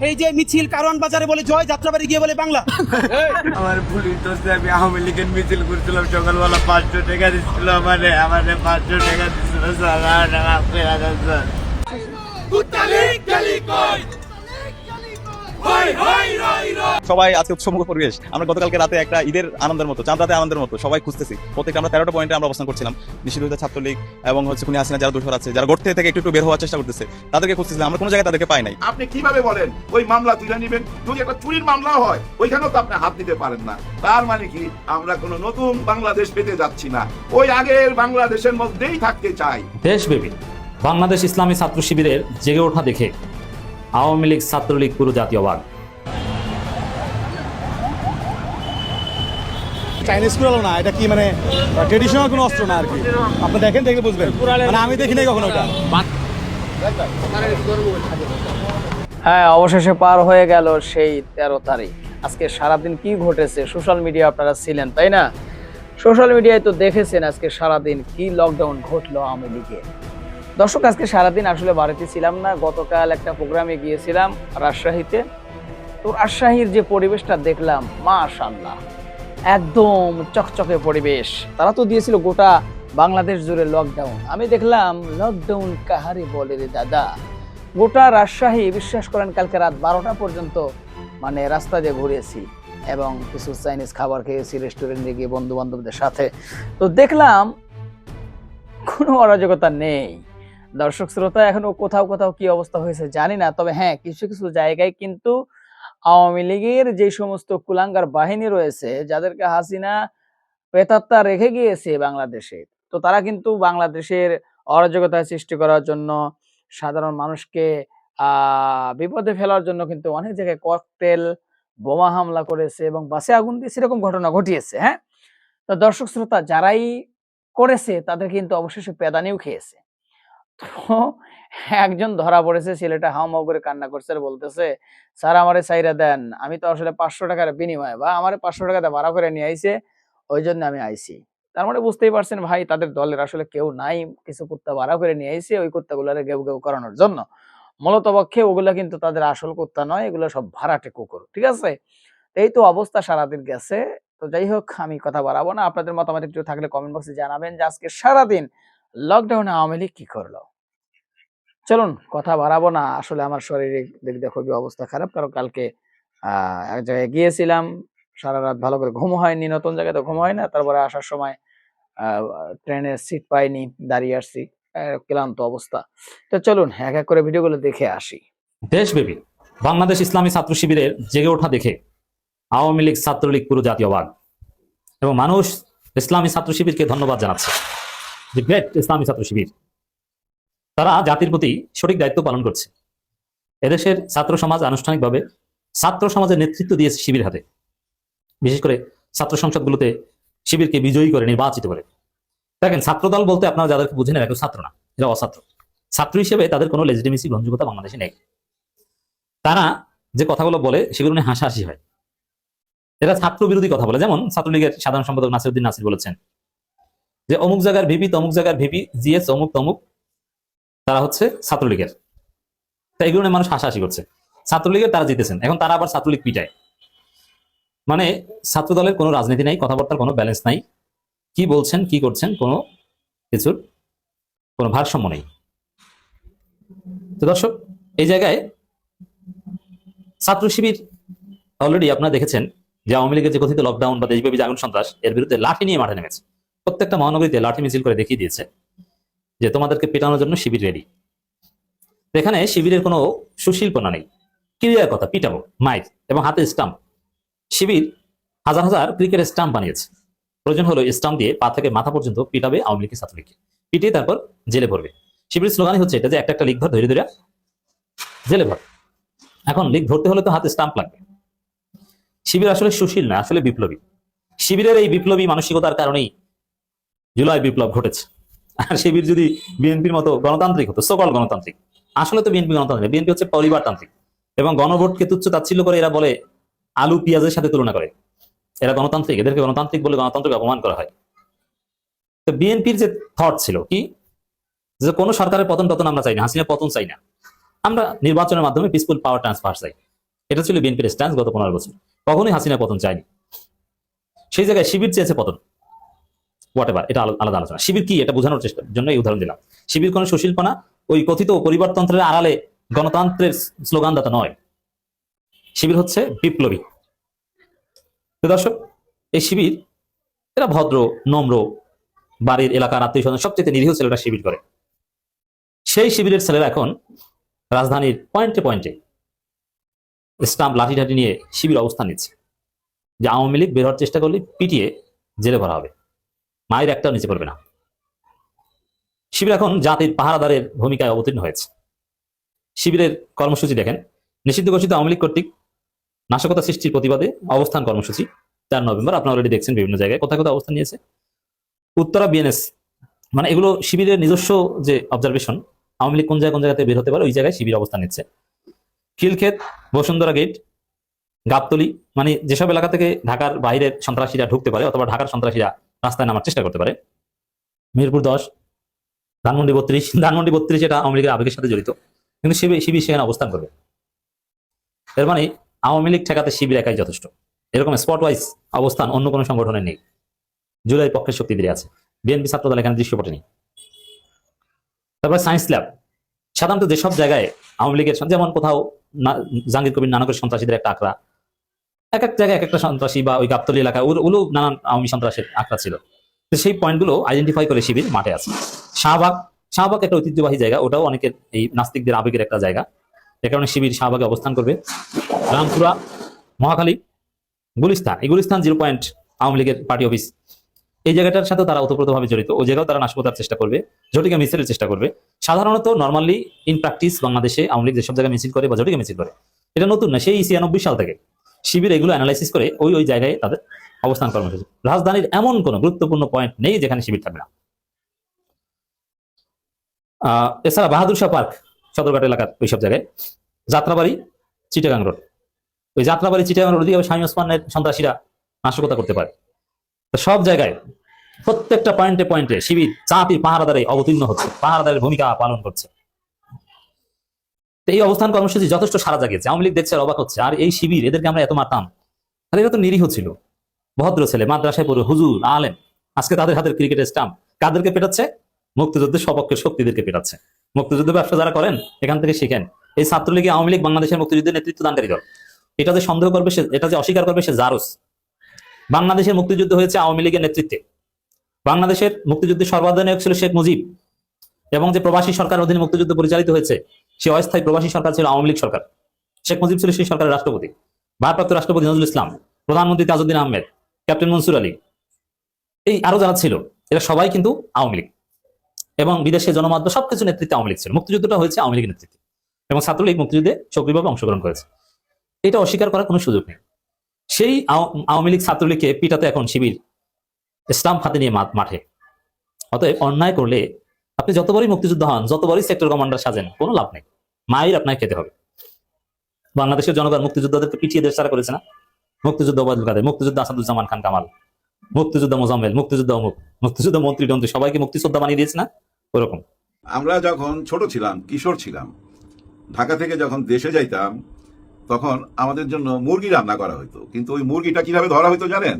এই যে মিছিল কারণ বাজারে বলে জয় যাত্রাবাড়ি গিয়ে বলে বাংলা। আমার পুলিশ দোষে আমি আওয়ামী লীগের মিছিল করছিলাম সকালবেলা পাঁচশো টাকা দিচ্ছিল আমারে আমারে পাঁচশো টাকা দিচ্ছিল স্যার সবাই আজকে উৎসবমুখ পরিবেশ। আমরা গতকালকে রাতে একটা ঈদের আনন্দের মতো চাঁদ রাতে আনন্দের মতো সবাই খুঁজতেছি। প্রত্যেকটা আমরা তেরোটা পয়েন্টে আমরা অবস্থান করছিলাম। নিষিদ্ধ ছাত্রলীগ এবং হচ্ছে খুনি হাসিনা যারা দোষর আছে যারা গড়তে থেকে একটু একটু বের হওয়ার চেষ্টা করতেছে তাদেরকে খুঁজতেছিলাম। আমরা কোনো জায়গায় তাদেরকে পাই নাই। আপনি কীভাবে বলেন ওই মামলা তুলে নেবেন? যদি একটা চুরির মামলা হয় ওইখানেও তো আপনি হাত দিতে পারেন না। তার মানে কি আমরা কোনো নতুন বাংলাদেশ পেতে যাচ্ছি না। ওই আগের বাংলাদেশের মধ্যেই থাকতে চাই। দেশ দেশব্যাপী বাংলাদেশ ইসলামী ছাত্র শিবিরের জেগে ওঠা দেখে আওয়ামী লীগ ছাত্রলীগ পুরো জাতীয়বাদ। চাইনিজ কুড়ালো না এটা কি মানে ট্রেডিশনাল কোনো অস্ত্র না আর কি? আপনি দেখেন দেখলে বুঝবেন। মানে আমি দেখি নাই কখনো ওটা। হ্যাঁ অবশেষে পার হয়ে গেল সেই তেরো তারিখ। আজকে সারাদিন কি ঘটেছে? সোশ্যাল মিডিয়া আপনারা ছিলেন তাই না? সোশ্যাল মিডিয়ায় তো দেখেছেন আজকে সারাদিন কি লকডাউন ঘটলো আওয়ামী লীগে। দর্শক, আজকে সারাদিন আসলে বাড়িতে ছিলাম না। গতকাল একটা প্রোগ্রামে গিয়েছিলাম রাজশাহীতে। তো রাজশাহীর যে পরিবেশটা দেখলাম মা মাশাল্লাহ একদম চকচকে পরিবেশ। তারা তো দিয়েছিল গোটা বাংলাদেশ জুড়ে লকডাউন আমি দেখলাম লকডাউন কাহারি বলে রে দাদা? গোটা রাজশাহী, বিশ্বাস করেন, কালকে রাত বারোটা পর্যন্ত মানে রাস্তা দিয়ে ঘুরেছি এবং কিছু চাইনিজ খাবার খেয়েছি রেস্টুরেন্টে গিয়ে বন্ধু বান্ধবদের সাথে। তো দেখলাম, কোনো অরাজকতা নেই। দর্শক শ্রোতা, এখনও কোথাও কোথাও কি অবস্থা হয়েছে জানি না, তবে হ্যাঁ কিছু কিছু জায়গায় কিন্তু আওয়ামী লীগের যে সমস্ত কুলাঙ্গার বাহিনী রয়েছে, যাদেরকে হাসিনা প্রেতাত্মা রেখে গিয়েছে বাংলাদেশে, তো তারা কিন্তু বাংলাদেশের অরাজকতা সৃষ্টি করার জন্য, সাধারণ মানুষকে বিপদে ফেলার জন্য কিন্তু অনেক জায়গায় ককটেল, বোমা হামলা করেছে এবং বাসে আগুন দিয়ে সেরকম ঘটনা ঘটিয়েছে হ্যাঁ? তো দর্শক শ্রোতা, যারাই করেছে তাদের কিন্তু অবশেষে পেদানিও খেয়েছে। তো একজন ধরা পড়েছে, ছেলেটা হাওমাও করে কান্না করছে আর বলতেছে, স্যার, আমারে চাইরা দেন। আমি তো আসলে পাঁচশো টাকার বিনিময়ে বা আমারে পাঁচশো টাকাতে ভাড়া করে নিয়ে আইছে ওই জন্য আমি আইছি। তার মানে বুঝতেই পারছেন ভাই, তাদের দলের আসলে কেউ নাই, কিছু কুত্তা ভাড়া করে নিয়ে আইছে ওই কুত্তাগুলারে গেউ গেউ করানোর জন্য। মূলত পক্ষে ওগুলা কিন্তু তাদের আসল কুত্তা নয়, এগুলো সব ভাড়াটে কুকুর, ঠিক আছে? এই তো অবস্থা সারাদিন গেছে। তো যাই হোক, আমি কথা বাড়াবো না। আপনাদের মতামত একটু থাকলে কমেন্ট বক্সে জানাবেন যে আজকে সারাদিন লকডাউনে আওয়ামী লীগ কি করল? চলুন, কথা বাড়াবো না। আসলে আমার শরীরে দেখতে খুবই অবস্থা খারাপ, কারণ কালকে এক জায়গায় গিয়েছিলাম, সারা রাত ভালো করে ঘুম হয়নি, নতুন জায়গায় তো ঘুম হয় না। তারপরে আসার সময় ট্রেনের সিট পাইনি, দাঁড়িয়ে আসছি। ক্লান্ত অবস্থা। তো চলুন, এক এক করে ভিডিওগুলো দেখে আসি। দেশব্যাপী বাংলাদেশ ইসলামী ছাত্র শিবিরের জেগে ওঠা দেখে আওয়ামী লীগ ছাত্রলীগ পুরো জাতীয় জাতীয়বাদ। এবং মানুষ ইসলামী ছাত্র শিবিরকে ধন্যবাদ জানাচ্ছে। যে গ্রেট ইসলামী ছাত্র শিবির, তারা জাতির প্রতি সঠিক দায়িত্ব পালন করছে। এদেশের ছাত্র সমাজ আনুষ্ঠানিকভাবে ছাত্র সমাজের নেতৃত্ব দিয়েছে শিবির হাতে। বিশেষ করে ছাত্র সংসদগুলোতে শিবিরকে বিজয়ী করে, নির্বাচিত করে। দেখেন, ছাত্রদল বলতে আপনারা যাদেরকে বুঝে নেন কেউ ছাত্র না, এরা অছাত্র। ছাত্র হিসেবে তাদের কোনো লেজিটিমেসি গ্রহণযোগ্যতা বাংলাদেশে নেই। তারা যে কথাগুলো বলে, সেগুলো নিয়ে হাসাহাসি হয়। এরা ছাত্র বিরোধী কথা বলে। যেমন ছাত্রলীগের সাধারণ সম্পাদক নাসিরুদ্দিন নাসির বলেছেন যে অমুক জায়গার ভিপি, তমুক জায়গার ভিপি, জিএস, অমুক, তমুক, তারা হচ্ছে ছাত্রলীগের। তা এগুলো মানুষ হাসাহাসি করছে। ছাত্রলীগের তারা জিতেছেন। এখন তারা আবার ছাত্রলীগ পিটায়। মানে ছাত্র দলের কোনো রাজনীতি নাই, কথাবার্তার কোনো ব্যালেন্স নাই। কি বলছেন, কি করছেন, কোনো কিছুর কোনো ভারসাম্য নেই। তো দর্শক, এই জায়গায় ছাত্র শিবির অলরেডি আপনারা দেখেছেন যে আওয়ামী লীগের যে কথিত লকডাউন বা দেশব্যাপী জাগরণ সন্ত্রাস, এর বিরুদ্ধে লাঠি নিয়ে মাঠে নেমেছে। প্রত্যেকটা মহানগরীতে লাঠি মিছিল করে দেখিয়ে দিয়েছে যে তোমাদেরকে পেটানোর জন্য শিবির রেডি এখানে শিবিরের কোনো সুশিল্পনা নেই। ক্রিয়ার কথা, পিটাবো মাইক এবং হাতে স্টাম্প শিবির হাজার হাজার ক্রিকেট স্টাম্প বানিয়েছে। প্রয়োজন হলো স্টাম্প দিয়ে পা থেকে মাথা পর্যন্ত পিটাবে আওয়ামী লীগের ছাত্রলীগকে। পিটিয়ে তারপর জেলে ভরবে শিবিরের স্লোগানই হচ্ছে এটা যে একটা একটা লিগ ধর ধরে ধরে জেলে ভর এখন লিগ ধরতে হলে তো হাতে স্টাম্প লাগবে। শিবির আসলে সুশীল না, আসলে বিপ্লবী। শিবিরের এই বিপ্লবী মানসিকতার কারণেই জুলাই বিপ্লব ঘটেছে। আর শিবির যদি বিএনপির মতো গণতান্ত্রিক হতো, সকল গণতান্ত্রিক, আসলে তো বিএনপি গণতান্ত্রিক বিএনপি হচ্ছে পরিবারতান্ত্রিক। এবং গণভোটকে তুচ্ছ তাচ্ছিল্য করে এরা বলে আলু পেঁয়াজের সাথে তুলনা করে। এরা গণতান্ত্রিক, এদেরকে গণতান্ত্রিক বলে গণতন্ত্রকে অপমান করা হয়। তো বিএনপির যে থট ছিল কি? যে কোনো সরকারের পতন টতন আমরা চাই না হাসিনা পতন চাই না। আমরা নির্বাচনের মাধ্যমে পিসফুল পাওয়ার ট্রান্সফার চাই। এটা ছিল বিএনপির স্ট্যান্স গত পনেরো বছর। কখনোই হাসিনা পতন চায়নি। সেই জায়গায় শিবির চেয়েছে পতন। হোয়াট এভার এটা আলাদা আলোচনা। শিবির কি? এটা বোঝানোর চেষ্টার জন্য এই উদাহরণ দিলাম। শিবির কোনো সুশীলপনা, ওই কথিত পরিবারতন্ত্রের আড়ালে গণতন্ত্রের স্লোগানদাতা নয়। শিবির হচ্ছে বিপ্লবী। দর্শক, এই শিবির, এরা ভদ্র, নম্র, বাড়ির এলাকার আত্মীয় স্বজন সবচেয়ে নিরীহ ছেলেরা শিবির করে। সেই শিবিরের ছেলেরা এখন রাজধানীর পয়েন্টে পয়েন্টে স্টাম্প লাঠি ঠাঠি নিয়ে শিবির অবস্থান নিচ্ছে। যে আওয়ামী লীগ বের হওয়ার চেষ্টা করলে পিটিয়ে জেলে ভরা হবে। মায়ের একটাও নিচে পড়বে না। শিবির এখন জাতির পাহারাদারের ভূমিকায় অবতীর্ণ হয়েছে। শিবিরের কর্মসূচি দেখেন, নিষিদ্ধ ঘোষিত আওয়ামী লীগ কর্তৃক নাশকতা সৃষ্টির প্রতিবাদে অবস্থান কর্মসূচি, চার নভেম্বর, আপনারা অলরেডি দেখছেন বিভিন্ন জায়গায় কোথায় কোথায় অবস্থান নিয়েছে। উত্তরা বিএনএস মানে এগুলো শিবিরের নিজস্ব যে অবজারভেশন আওয়ামী লীগ কোন জায়গায় কোন জায়গাতে বের হতে পারে, ওই জায়গায় শিবির অবস্থান নিচ্ছে। খিলক্ষেত, বসুন্ধরা গেট গাবতলি মানে যেসব এলাকা থেকে ঢাকার বাইরের সন্ত্রাসীরা ঢুকতে পারে, অথবা ঢাকার সন্ত্রাসীরা রাস্তায় নামার চেষ্টা করতে পারে। মিরপুর দশ, ধানমন্ডি বত্রিশ ধানমন্ডি বত্রিশ এটা আওয়ামী লীগের আবেগের সাথে জড়িত। কিন্তু শিবির শিবির সেখানে অবস্থান করবে। এর মানে আওয়ামী লীগ ঠেকাতে শিবির একাই যথেষ্ট। এরকম স্পট ওয়াইজ অবস্থান অন্য কোনো সংগঠনের নেই। জুলাই পক্ষের শক্তি দিয়ে আছে। বিএনপি ছাত্রদল এখানে দৃশ্যপটে নেই। তারপরে সায়েন্স ল্যাব সাধারণত যেসব জায়গায় আওয়ামী লীগের যেমন কোথাও জাহাঙ্গীর কবির নানকের সন্ত্রাসীদের একটা আঁকড়া এক এক জায়গায় এক একটা সন্ত্রাসী বা ওই গাবতলি এলাকায় ওগুলো নানান আওয়ামী সন্ত্রাসের আঁকড়া ছিল। তো সেই পয়েন্টগুলো আইডেন্টিফাই করে শিবির মাঠে আছে। শাহবাগ শাহবাগ একটা ঐতিহ্যবাহী জায়গা, ওটাও অনেকের এই নাস্তিকদের আবেগের একটা জায়গা। এ কারণে শিবির শাহবাগে অবস্থান করবে। রামপুরা, মহাখালী, গুলিস্তান। এই গুলিস্তান জিরো পয়েন্ট আওয়ামী লীগের পার্টি অফিস। এই জায়গাটার সাথে তারা ওতপ্রোতভাবে জড়িত। ওই জায়গাও তারা নাশকতার চেষ্টা করবে ঝটিকা মিছিলের চেষ্টা করবে। সাধারণত নর্মালি ইন প্র্যাকটিস বাংলাদেশে আওয়ামী লীগ যেসব জায়গায় মিছিল করে বা ঝটিকা মিছিল করে, এটা নতুন না, সেই ছিয়ানব্বই সাল থেকে। শিবির এগুলো অ্যানালাইসিস করে ওই ওই জায়গায় তাদের অবস্থান কর্মসূচি রাজধানীর এমন কোনো গুরুত্বপূর্ণ পয়েন্ট নেই যেখানে শিবির থাকবে না। এছাড়া বাহাদুর শাহ পার্ক, সদরঘাট এলাকার ওইসব জায়গায়। যাত্রাবাড়ি, চিটাগাং রোড। ওই যাত্রাবাড়ি, চিটাগাং রোড দিয়ে স্বামী ওসমানের সন্ত্রাসীরা নাশকতা করতে পারে। সব জায়গায়, প্রত্যেকটা পয়েন্টে পয়েন্টে শিবির চাঁতির পাহারাদারে অবতীর্ণ হচ্ছে, পাহারাদারের ভূমিকা পালন করছে। এই অবস্থান কর্মসূচি যথেষ্ট সারা জাগিয়েছে। আওয়ামী লীগ দেখছে অবাক হচ্ছে। আর এই শিবির, এদেরকে আমরা এত মারতাম? আর এরা তো নিরীহ ছিল। ভদ্র ছেলে, মাদ্রাসায় পড়ে হুজুর, আলেম, আজকে তাদের হাতের ক্রিকেটের স্টাম্প কাদেরকে পেটাচ্ছে? মুক্তিযুদ্ধের সপক্ষের শক্তিদেরকে পেটাচ্ছে। মুক্তিযুদ্ধ ব্যবসা যারা করেন, এখান থেকে শিখেন। এই ছাত্রলীগে আওয়ামী লীগ বাংলাদেশের মুক্তিযুদ্ধের নেতৃত্ব দানকারী দল। এটা যে সন্দেহ করবে সে এটা যে অস্বীকার করবে সে জারুস। বাংলাদেশের মুক্তিযুদ্ধ হয়েছে আওয়ামী লীগের নেতৃত্বে। বাংলাদেশের মুক্তিযুদ্ধের সর্বাধিনায়ক ছিল শেখ মুজিব। এবং যে প্রবাসী সরকার অধীনে মুক্তিযুদ্ধ পরিচালিত হয়েছে সে অস্থায়ী প্রবাসী সরকার ছিল আওয়ামী লীগ সরকার। শেখ মুজিব ছিল সেই সরকারের রাষ্ট্রপতি। ভারপ্রাপ্ত রাষ্ট্রপতি নজরুল ইসলাম, প্রধানমন্ত্রী তাজউদ্দিন আহমেদ, ক্যাপ্টেন মনসুর আলী। এই আরও যারা ছিল, এরা সবাই কিন্তু আওয়ামী লীগ। এবং বিদেশে জনমাধ্যম সবকিছু নেতৃত্বে আওয়ামী লীগ ছিল। মুক্তিযুদ্ধটা হয়েছে আওয়ামী লীগের নেতৃত্বে। এবং ছাত্রলীগ মুক্তিযুদ্ধে সক্রিয়ভাবে অংশগ্রহণ করেছে। এটা অস্বীকার করার কোনো সুযোগ নেই। সেই আওয়ামী লীগ ছাত্রলীগকে পিটাতে এখন শিবির ইসলাম হাতে নিয়ে মাঠ- মাঠে। অতএব অন্যায় করলে আপনি যতবারই মুক্তিযুদ্ধ হন, যতবারই সেক্টর কমান্ডার সাজেন, কোনো লাভ নেই। মায়ের আপনাকে খেতে হবে। বাংলাদেশের জনগণ মুক্তিযোদ্ধাদেরকে পিছিয়ে দেশ ছাড়া করেছে না। মুক্তিযুদ্ধ ওবায়দুল কাদের? মুক্তিযুদ্ধ আসাদুজ্জামান খান কামাল। মুক্তিযুদ্ধ মোজাম্মেল, মুক্তিযুদ্ধ অমুক, মুক্তিযুদ্ধ মন্ত্রী টন্ত্রী সবাইকে মুক্তিযোদ্ধা বানিয়ে দিয়েছে না? ওরকম। আমরা যখন ছোট ছিলাম, কিশোর ছিলাম, ঢাকা থেকে যখন দেশে যাইতাম, তখন আমাদের জন্য মুরগি রান্না করা হতো কিন্তু ওই মুরগিটা কীভাবে ধরা হতো জানেন?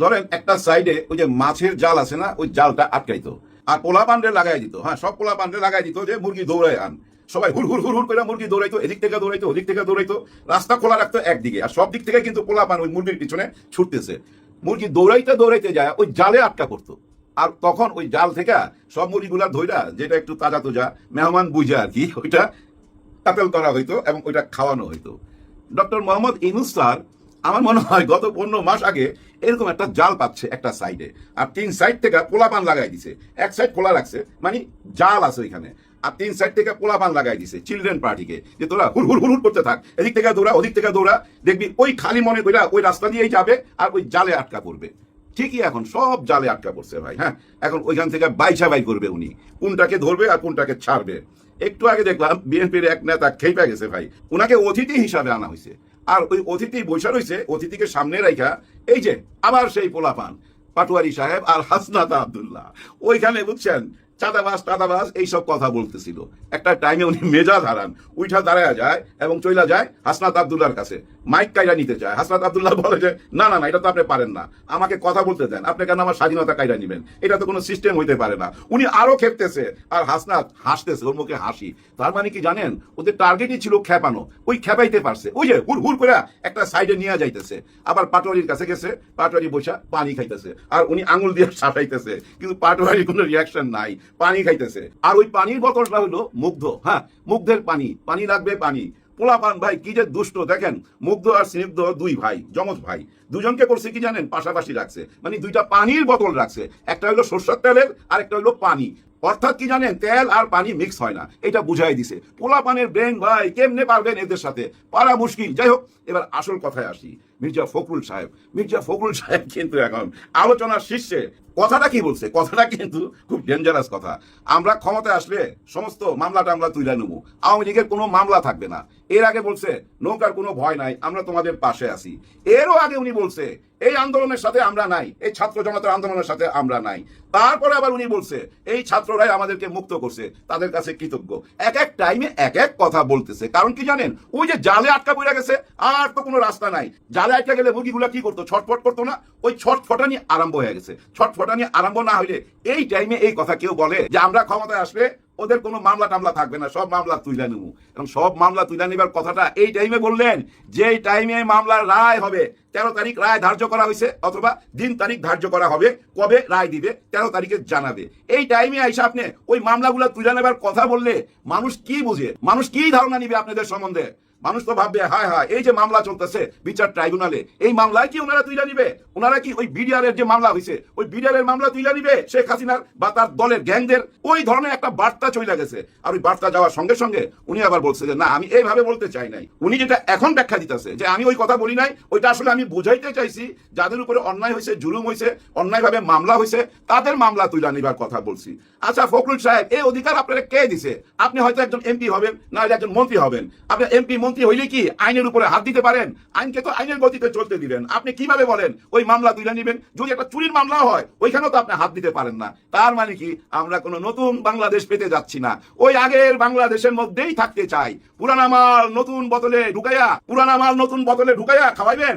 ধরেন একটা সাইডে ওই যে মাছের জাল আছে না, ওই জালটা আটকাইতো। আর পোলা পান্ডে লাগাই দিত হ্যাঁ সব পোলা পান্ডে লাগাই দিত যে মুরগি দৌড়ায় আন। সবাই হুড় হুড় হুড় হুড় করে মুরগি দৌড়াইতো, এদিক থেকে দৌড়াইতো, ওদিক থেকে দৌড়াইতো, রাস্তা খোলা রাখতো একদিকে। আর সব দিক থেকে কিন্তু পোলা পান ওই মুরগির পিছনে ছুটতেছে। মুরগি দৌড়াইতে দৌড়াইতে যায়, ওই জালে আটকা পড়তো। আর তখন ওই জাল থেকে সব মুরগিগুলা ধইরা যেটা একটু তাজা তোজা, মেহমান বুঝা আর কি, ওইটা কাতেল করা হইতো এবং ওইটা খাওয়ানো হইতো। ডক্টর মোহাম্মদ ইনুস স্যার আমার মনে হয় গত পনেরো মাস আগে এরকম একটা জাল পাচ্ছে একটা সাইডে আর তিন সাইড থেকে পোলাপান লাগাই দিছে। এক সাইড খোলা রাখছে মানে জাল আছে ওইখানে। আর তিন সাইড থেকে পোলাপান লাগাই দিছে চিলড্রেন পার্টিকে যে তোরা হুল হুল হুল করতে থাক। এদিক থেকে দৌড়া, ওদিক থেকে দৌড়া, দেখবি ওই খালি মনে কইরা ওই রাস্তা দিয়েই যাবে আর ওই জালে আটকা পড়বে। ঠিকই এখন সব জালে আটকা পড়ছে ভাই হ্যাঁ? এখন ওইখান থেকে বাইছা বাই করবে উনি, কোনটাকে ধরবে আর কোনটাকে ছাড়বে। একটু আগে দেখলাম বিএনপির এক নেতা খেপে গেছে ভাই। ওনাকে অতিথি হিসাবে আনা হয়েছে আর ওই অতিথি বৈশা রয়েছে, অতিথিকে সামনে রাখা এই যে আবার সেই পোলাপান, পাটুয়ারি সাহেব আর হাসনাত আবদুল্লাহ। ওইখানে বুঝছেন চাঁদাবাস টাদাবাস এইসব কথা বলতেছিল। একটা টাইমে উনি মেজাজ হারান, উইঠা দাঁড়ায় যায় এবং চইলা যায় হাসনাত আবদুল্লার কাছে। মাইক কাইরা নিতে চায়। হাসনাত আবদুল্লাহ বলে যে, না না না, এটা তো আপনি পারেন না। আমাকে কথা বলতে দেন। আপনি কেন আমার স্বাধীনতা কাইরা নিবেন? এটা তো কোনো সিস্টেম হইতে পারে না। উনি আরও খেপতেছে। আর হাসনাত হাসতেছে, ওর মুখে হাসি। তার মানে কি জানেন? ওদের টার্গেটই ছিল খেপানো। ওই খেপাইতে পারছে। ওই যে হুর হুর করে একটা সাইডে নিয়ে যাইতেছে। আবার পাটোয়ারির কাছে গেছে। পাটোয়ারি বসা পানি খাইতেছে। আর উনি আঙুল দিয়ে শাসাইতেছে কিন্তু পাটোয়ারির কোনো রিয়াকশন নাই। পানি খাইতেছে। আর ওই পানির বোতলটা হলো মুগ্ধ হ্যাঁ? মুগ্ধের পানি পানি লাগবে পানি। পোলা পান ভাই, কি যে দুষ্ট, দেখেন? মুগ্ধ আর স্নিগ্ধ দুই ভাই, যমজ ভাই। দুজনকে করছে কি জানেন? পাশাপাশি রাখছে। মানে দুইটা পানির বোতল রাখছে। একটা হলো সর্ষের তেলের আর একটা হলো পানি। অর্থাৎ কি জানেন, তেল আর পানি মিক্স হয় না। এটা বুঝাই দিছে। পোলা পানের ব্রেন ভাই, কেমনে পারবেন এদের সাথে? পারা মুশকিল। যাই হোক, এবার আসল কথায় আসি। মির্জা ফখরুল সাহেব। মির্জা ফখরুল সাহেব কিন্তু এখন আলোচনার শীর্ষে। কথাটা কি বলছে? কথাটা কিন্তু খুব ডেঞ্জারাস কথা। আমরা ক্ষমতায় আসলে সমস্ত মামলা টামলা তুলে নেব। আওয়ামী লীগের কোনো মামলা থাকবে না। এর আগে বলছে, নৌকার কোনো ভয় নাই, আমরা তোমাদের পাশে আছি। এরও আগে উনি বলছে, এই আন্দোলনের সাথে আমরা নাই, এই ছাত্র জনতার আন্দোলনের সাথে আমরা নাই। তারপরে আবার উনি বলছে, এই ছাত্ররাই আমাদেরকে মুক্ত করছে, তাদের কাছে কৃতজ্ঞ। এক এক টাইমে এক এক কথা বলতেছে, কারণ কি জানেন, ওই যে জালে আটকা পড়ে গেছে, আর তো কোনো রাস্তা নাই। জালে আটকা গেলে মুরগিগুলা কি করতো? ছটফট করতো না? ওই ছটফটানি আরম্ভ হয়ে গেছে। ছটফটানি আরম্ভ না হইলে এই টাইমে এই কথা কেউ বলে যে, আমরা ক্ষমতায় আসলে ওদের কোনো মামলা টামলা থাকবে না, সব মামলা তুলে নেব। এবং সব মামলা তুলে নেবার কথাটা এই টাইমে বললেন যে টাইমে মামলার রায় হবে, তেরো তারিখ রায় ধার্য করা হয়েছে, অথবা দিন তারিখ ধার্য করা হবে, কবে রায় দিবে, তেরো তারিখে জানাবে। এই টাইমে আইসা আপনি ওই মামলাগুলো তুলে নেবার কথা বললে মানুষ কি বুঝে? মানুষ কি ধারণা নিবে আপনাদের সম্বন্ধে? মানুষ তো ভাববে, হায় হায়, এই যে মামলা চলতেছে বিচার ট্রাইব্যুনালে, এই মামলায় কি ওনারা তুইলা নিবে? ওনারা কি ওই বিডিআর এর যে মামলা হয়েছে ওই বিডিআর এর মামলা তুইলা নিবে, শেখ হাসিনার বা তার দলের গ্যাংদের? ওই ধরনের একটা বার্তা চলে গেছে। আর ওই বার্তা যাওয়ার সঙ্গে সঙ্গে উনি আবার বলছে যে, না, আমি এইভাবে বলতে চাই নাই। উনি যেটা এখন ব্যাখ্যা দিতেছে, যে আমি ওই কথা বলি নাই, ওইটা আসলে আমি বুঝাইতে চাইছি, যাদের উপরে অন্যায় হয়েছে জুলুম হয়েছে অন্যায়ভাবে মামলা হয়েছে তাদের মামলা তুইলা নিবার কথা বলছি। আচ্ছা ফখরুল সাহেব, এই অধিকার আপনারা কে দিছে? আপনি হয়তো একজন এমপি হবেন, না একজন মন্ত্রী হবেন। আপনি এমপি মন্ত্রী হইলে কি আইনের উপরে হাত দিতে পারেন? আইনকে তো আইনের গতিতে চলতে দিবেন। আপনি কীভাবে বলেন, ওই মামলা তুলে নেবেন? যদি একটা চুরির মামলা হয়, ওইখানেও তো আপনি হাত দিতে পারেন না। তার মানে কি, আমরা কোনো নতুন বাংলাদেশ পেতে যাচ্ছি না। ওই আগের বাংলাদেশের মধ্যেই থাকতে চাই। পুরানা মাল নতুন বোতলে ঢুকাইয়া, পুরানা মাল নতুন বোতলে ঢুকাইয়া খাওয়াইবেন?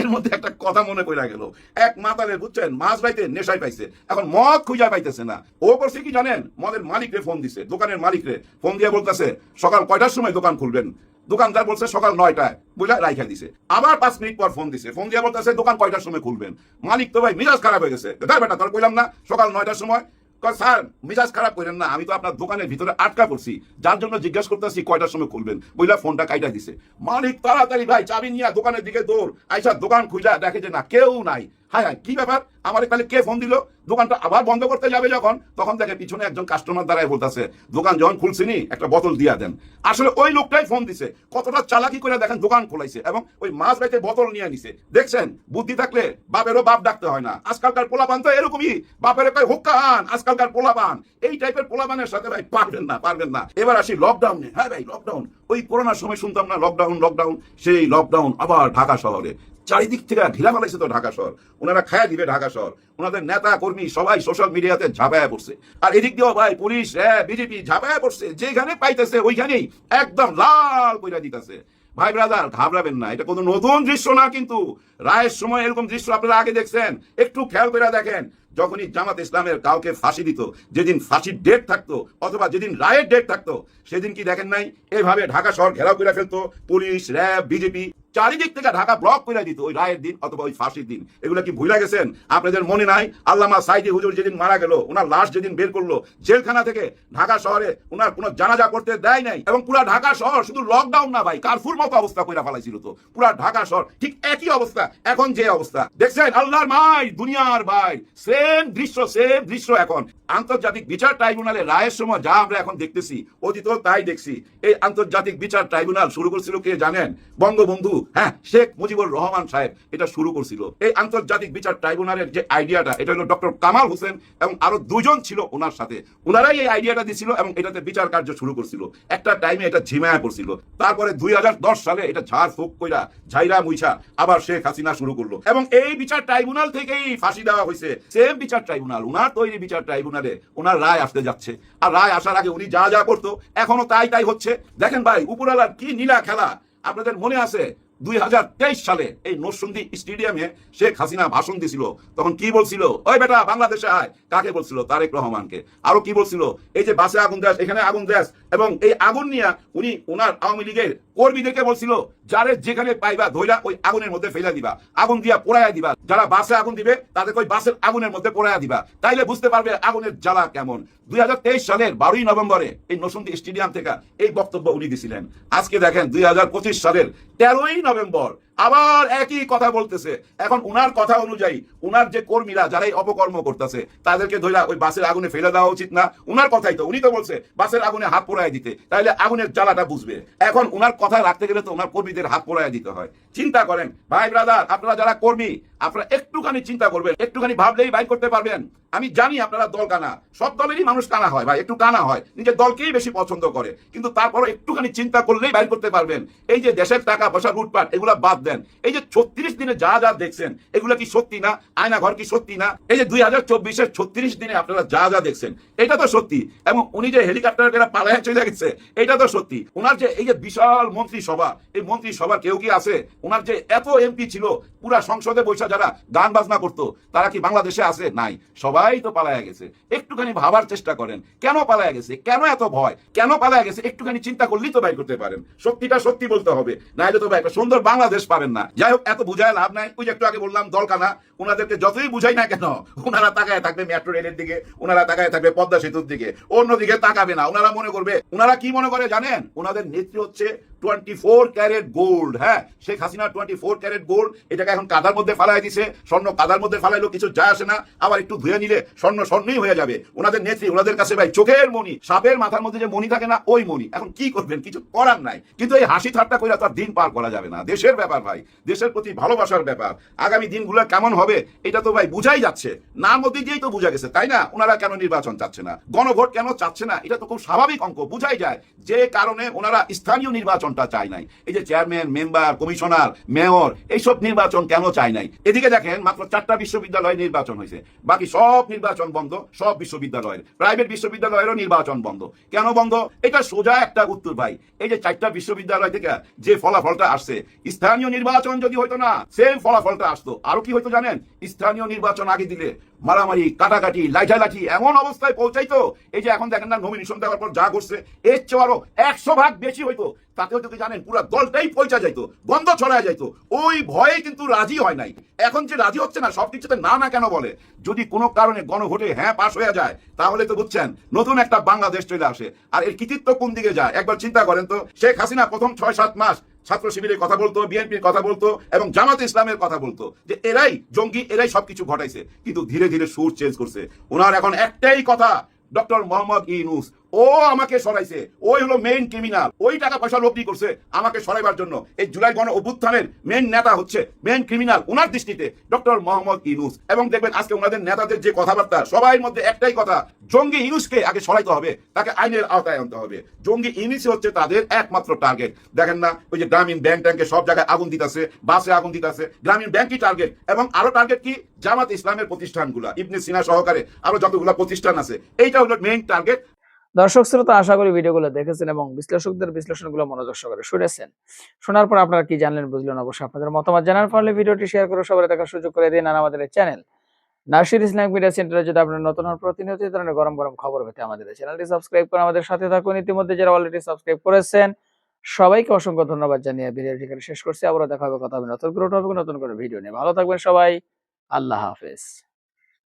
এর মধ্যে একটা কথা মনে পড়ে গেল। এক মাতালে বুঝছেন, মাছ রাইতে নেশায় পাইছে। এখন মদ খুঁজা পাইতেছে না। ও করছে কি জানেন? মদের মালিকরে ফোন দিছে। দোকানের মালিকরে। ফোন দিয়ে বলতেছে, সকাল কয়টার সময় দোকান খুলবেন? দোকানদার বলছে সকাল নয়টায়, বুঝলা? রাইখা দিছে। আবার পাঁচ মিনিট পর ফোন দিছে। ফোন দিয়ে বলতেছে, দোকান কয়টার সময় খুলবেন? মালিক তো ভাই, মিজাজ খারাপ হয়ে গেছে। তার বেটা, তোর কইলাম না, সকাল নয়টার সময়? স্যার, মিজাজ খারাপ করেন না, আমি তো আপনার দোকানের ভিতরে আটকা পড়ছি। যার জন্য জিজ্ঞাসা করতেছি, কয়টার সময় খুলবেন? বইলা ফোনটা কাইটা দিছে। মালিক, তাড়াতাড়ি ভাই, চাবি নিয়ে দোকানের দিকে দৌড়। আইসা দোকান খুঁজা দেখে যে না, কেউ নাই। হায় হায়, কি ব্যাপার? আমার তাহলে কে ফোন দিল? দোকানটা আবার বন্ধ করতে যাবে যখন? তখন দেখে পিছনে একজন কাস্টমার দ্বারাই বলতেছে, দোকান যখন খুলছিনি, একটা বোতল দিয়া দেন। আসলে ওই লোকটাই ফোন দিছে। কতটা চালাকি করে দেখেন দোকান খোলাইছে এবং ওই মাছ রাইতে বোতল নিয়ে নিছে দেখছেন? বুদ্ধি থাকলে বাপেরও বাপ ডাকতে হয় না। আজকালকার পোলাপান তো এরকমই। বাপের কয় হুক্কান আজকালকার পোলাপান। এই টাইপের পোলাপানের সাথে ভাই পারবেন না পারবেন না। এবার আসি লকডাউনে হ্যাঁ ভাই লকডাউন ওই করোনার সময় শুনতাম না লকডাউন লকডাউন সেই লকডাউন আবার ঢাকা শহরে। চারিদিক থেকে ঢিলা ফেলাইছে তো ঢাকা শহর। ওনারা খায়া দিবে ঢাকা শহর। ওনাদের নেতা কর্মী সবাই সোশ্যাল মিডিয়াতে ঝাঁপায়া পড়ছে। আর এদিক দিয়েও ভাই পুলিশ হ্যাঁ বিজেপি ঝাঁপায়া পড়ছে। যেখানে পাইতেছে ওইখানেই একদম লাল কইরা দিতেছে। ভাই ব্রাদার ঘাবড়াবেন না। এটা কোনো নতুন দৃশ্য না কিন্তু রায়ের সময় এরকম দৃশ্য আপনারা আগে দেখছেন। একটু খেয়াল করে দেখেন, যখনই জামাত ইসলামের কাউকে ফাঁসি দিত, যেদিন ফাঁসির ডেট থাকতো অথবা যেদিন রায়ের ডেট থাকতো, সেদিন কি দেখেন নাই? এভাবে ঢাকা শহর ঘেরাও করে ফেলতো পুলিশ, র্যাব বিজেপি চারিদিক থেকে ঢাকা ব্লক করে দিত, ওই রায়ের দিন অথবা ওই ফাঁসির দিন। এগুলো কি ভুলে গেছেন? আপনাদের মনে নাই? আল্লামা সাইদি হুজুর যেদিন মারা গেল ওনার লাশ যেদিন বের করল, জেলখানা থেকে ঢাকা শহরে ওনার কোনো জানাজা করতে দেয় নাই। এবং পুরা ঢাকা শহর শুধু লকডাউন না ভাই কারফুর মতো অবস্থা করে ফেলাইছিল তো। পুরা ঢাকা শহর, ঠিক একই অবস্থা, এখন যে অবস্থা। দেখছেন? আল্লাহর মাই, দুনিয়ার ভাই সেম দৃশ্য সেম দৃশ্য এখন। আন্তর্জাতিক বিচার ট্রাইব্যুনালে রায়ের সময় যা আমরা এখন দেখতেছি অতীত তাই দেখছি। এই আন্তর্জাতিক বিচার ট্রাইব্যুনাল শুরু করছিল কে জানেন? বঙ্গবন্ধু হ্যাঁ শেখ মুজিবুর রহমান সাহেব এটা শুরু করছিল। এই আন্তর্জাতিক বিচার ট্রাইব্যুনালের যে আইডিয়াটা, এটা হলো ডক্টর কামাল হোসেন এবং আরও দুজন ছিল ওনার সাথে। ওনারাই এই আইডিয়াটা দিছিল এবং এটাতে বিচার কার্য শুরু করছিল। একটা টাইমে এটা ঝিমায়া পড়ছিল। তারপরে দুই হাজার দশ সালে এটা ঝাড় ফুক কইরা ঝাইরা মুইছা আবার শেখ হাসিনা শুরু করল। এবং এই বিচার ট্রাইব্যুনাল থেকেই ফাঁসি দেওয়া হয়েছে সেম বিচার ট্রাইব্যুনাল, উনার তৈরি বিচার ট্রাইব্যুনাল আপনারে ওনার রায় আসতে যাচ্ছে। আর রায় আসার আগে উনি যা যা করতো, এখনও তাই তাই হচ্ছে। দেখেন ভাই উপরালার কি নীলা খেলা। আপনাদের মনে আছে, দুই হাজার তেইশ সালে এই নরসুন্দি স্টেডিয়ামে শেখ হাসিনা ভাষণ দিছিল। তখন কি বলছিল? ওই বেটা, বাংলাদেশে আয়। কাকে বলছিল? তারেক রহমানকে। আরও কি বলছিল? এই যে বাসে আগুন দেশ, এখানে আগুন দেশ। এবং এই আগুন নিয়ে উনি ওনার আওয়ামী লীগের কর্মীদেরকে বলছিল, যারে যেখানে পাইবা ধৈরা ওই আগুনের মধ্যে ফেলে দিবা। আগুন দিয়া পোড়াইয়া দিবা। যারা বাসে আগুন দিবে, তাদেরকে ওই বাসের আগুনের মধ্যে পোড়াইয়া দিবা। তাইলে বুঝতে পারবে আগুনের জ্বালা কেমন। দুই হাজার তেইশ সালের বারোই নভেম্বরে এই নসুন্দি স্টেডিয়াম থেকে এই বক্তব্য উনি দিছিলেন। আজকে দেখেন দুই হাজার পঁচিশ সালের তেরোই নভেম্বর আবার একই কথা বলতেছে। এখন উনার কথা অনুযায়ী, উনার যে কর্মীরা যারাই অপকর্ম করতেছে, তাদেরকে ধরে ওই বাসের আগুনে ফেলে দেওয়া উচিত না। উনার কথাই তো, উনি তো বলছে, বাসের আগুনে হাত পোড়ায় দিতে। তাহলে আগুনের জ্বালাটা বুঝবে। এখন উনার কথা রাখতে গেলে তো উনার কর্মীদের হাত পোড়ায় দিতে হয়। চিন্তা করেন, ভাই ব্রাদার, আপনারা যারা কর্মী আপনারা একটুখানি চিন্তা করবেন, একটুখানি ভাবলেই বাইর করতে পারবেন। আমি জানি আপনারা দল কানা, সব দলেরই মানুষ কানা হয় ভাই, একটু কানা হয়, নিজের দলকেই বেশি পছন্দ করে। কিন্তু তারপরও একটুখানি চিন্তা করলেই বাইর করতে পারবেন। এই যে দেশের টাকা পয়সা লুটপাট, এগুলা বাদ দেন। এই যে ছত্রিশ দিনে যা যা দেখছেন, এগুলা কি সত্যি না? আয়না ঘর কি সত্যি না? এই যে দুই হাজার চব্বিশের ছত্রিশ দিনে আপনারা যা যা দেখছেন, এটা তো সত্যি। এবং উনি যে হেলিকপ্টার করে পালায় চলে গেছে, এটা তো সত্যি। ওনার যে এই যে বিশাল মন্ত্রিসভা, এই মন্ত্রিসভার কেউ কি আছে? ওনার যে এত এমপি ছিল, পুরা সংসদে বৈশা যারা গান বাজনা করতো, তারা কি বাংলাদেশে আছে? নাই। সবাই তো পালায় গেছে। একটুখানি ভাবার চেষ্টা করেন। কেন পালায় গেছে? কেন এত ভয়? কেন পালায় গেছে? একটুখানি চিন্তা করলেই তো বাইর করতে পারেন। সত্যিটা সত্যি বলতে হবে। নাইলে তো ভাই একটা সুন্দর বাংলাদেশ পাবেন না। যাই হোক, এত বুঝায় লাভ নাই। ওই যে একটু আগে বললাম, দলকানা ওনাদেরকে যতই বুঝাই না কেন ওনারা তাকায় থাকবে মেট্রো রেলের দিকে ওনারা তাকায় থাকবে পদ্মা সেতুর দিকে। অন্যদিকে তাকাবে না। ওনারা মনে করবে ওনারা কি মনে করে জানেন? ওনাদের নেত্রী হচ্ছে টোয়েন্টি ফোর ক্যারেট গোল্ড হ্যাঁ? Sheikh Hasina twenty four carat gold, এটাকে এখন কাদার মধ্যে ফালাই দিছে, স্বর্ণ কাদার মধ্যে ফালাইলো, কিছু যায় আসে না। আবার একটু ধুয়ে নিলে স্বর্ণ স্বর্ণই হয়ে যাবে। ওনাদের নেত্রী, ওনাদের কাছে ভাই, চোখের মনি সাপের মাথার মধ্যে যে মনি থাকে না, ওই মনি এখন কি করবেন? কিছু করার নাই। কিন্তু এই হাসি ঠাট্টা করে তার দিন পার করা যাবে না। দেশের ব্যাপার ভাই, দেশের প্রতি ভালোবাসার ব্যাপার। আগামী দিনগুলো কেমন হবে, এটা তো ভাই বুঝাই যাচ্ছে। নার মধ্যে দিয়েই তো বোঝা গেছে, তাই না? ওনারা কেন নির্বাচন চাচ্ছে না? গণভোট কেন চাচ্ছে না? এটা তো খুব স্বাভাবিক অঙ্ক, বুঝাই যায়। যে কারণে ওনারা স্থানীয় নির্বাচনটা চায় নাই। এই যে চেয়ারম্যান মেম্বার কমিশনার মেয়র এইসব নির্বাচন কেন চায় নাই? এদিকে দেখেন মাত্র চারটা বিশ্ববিদ্যালয়ে নির্বাচন হয়েছে। বাকি সব নির্বাচন বন্ধ, সব বিশ্ববিদ্যালয়ের। প্রাইভেট বিশ্ববিদ্যালয়েরও নির্বাচন বন্ধ। কেন বন্ধ? এটা সোজা একটা উত্তর ভাই। এই যে চারটা বিশ্ববিদ্যালয় থেকে যে ফলাফলটা আসছে, স্থানীয় নির্বাচন যদি হইতো না সেম ফলাফলটা আসতো। আরও কি হইতো জানেন? স্থানীয় নির্বাচন আগে দিলে মারামারি, কাটাকাটি লাইঠালাঠি এমন অবস্থায় পৌঁছাইতো। এই যে এখন দেখেন না নমিনেশন দেওয়ার পর যা করছে এর চেয়ে আরও একশো ভাগ বেশি হইতো। তাতে হয়তো কি জানেন, পুরো দলটাই পৌঁছা যাইতো, গন্ধ ছড়ায় যাইতো। ওই ভয়ে কিন্তু রাজি হয় নাই। এখন যে রাজি হচ্ছে না সবকিছুতে না না কেন বলে? যদি কোনো কারণে গণভোটে হ্যাঁ পাশ হয়ে যায়, তাহলে তো বুঝছেন, নতুন একটা বাংলাদেশ চলে আসে। আর এর কৃতিত্ব কোন দিকে যায়? একবার চিন্তা করেন তো। শেখ হাসিনা প্রথম ছয় সাত মাস ছাত্র শিবিরের কথা বলতো, বিএনপির কথা বলতো এবং জামাত ইসলামের কথা বলতো যে এরাই জঙ্গি, এরাই সবকিছু ঘটাইছে। কিন্তু ধীরে ধীরে সুর চেঞ্জ করছে। ওনার এখন একটাই কথা, ডক্টর মোহাম্মদ ইনুস ও আমাকে সরাইছে। ওই হলো মেইন ক্রিমিনাল ওই টাকা পয়সা লব্ধি করছে আমাকে সরাইবার জন্য। এই জুলাই গণ অভ্যুত্থানের মেইন নেতা হচ্ছে মেইন ক্রিমিনাল ওনার দৃষ্টিতে ডক্টর মোহাম্মদ ইনুস এবং দেখবেন আজকে ওনাদের নেতাদের যে কথাবার্তা সবাই মধ্যে একটাই কথা, জঙ্গি ইনুসকে আগে সরাইতে হবে, তাকে আইনের আওতায় আনতে হবে। জঙ্গি ইনুসই হচ্ছে তাদের একমাত্র টার্গেট দেখেন না, ওই যে গ্রামীণ ব্যাংক ট্যাঙ্কে সব জায়গায় আগুন দিতেছে বাসে আগুন দিতেছে। গ্রামীণ ব্যাংকই টার্গেট এবং আরও টার্গেট কি? জামাত ইসলামের প্রতিষ্ঠানগুলা। ইবনে সিনা সহকারে আরও যতগুলা প্রতিষ্ঠান আছে, এইটা হলো মেইন টার্গেট দর্শক শ্রোতা, আশা করি ভিডিওগুলো দেখেছেন এবং বিশ্লেষকদের বিশ্লেষণগুলো মনোযোগ সহকারে শুনেছেন। শোনার পর আপনারা কি জানলেন বুঝলেন অবশ্যই আপনাদের মতামত জানার ফলে ভিডিওটি শেয়ার করে সবাই দেখার সুযোগ করে দিন আর আমাদের চ্যানেল। নাসির ইসলামিক মিডিয়া সেন্টারে যদি আপনার নতুন হন, প্রতিনিয়ত এই ধরনের গরম গরম খবর পেতে আমাদের চ্যানেলটি সাবস্ক্রাইব করে আমাদের সাথে থাকুন। ইতিমধ্যে যারা অলরেডি সাবস্ক্রাইব করেছেন, সবাইকে অসংখ্য ধন্যবাদ জানিয়ে ভিডিওটি এখানে শেষ করছি। আবারও দেখা হবে কথা হবে নতুন করে নতুন করে ভিডিও নিয়ে। ভালো থাকবেন সবাই। আল্লাহ হাফেজ।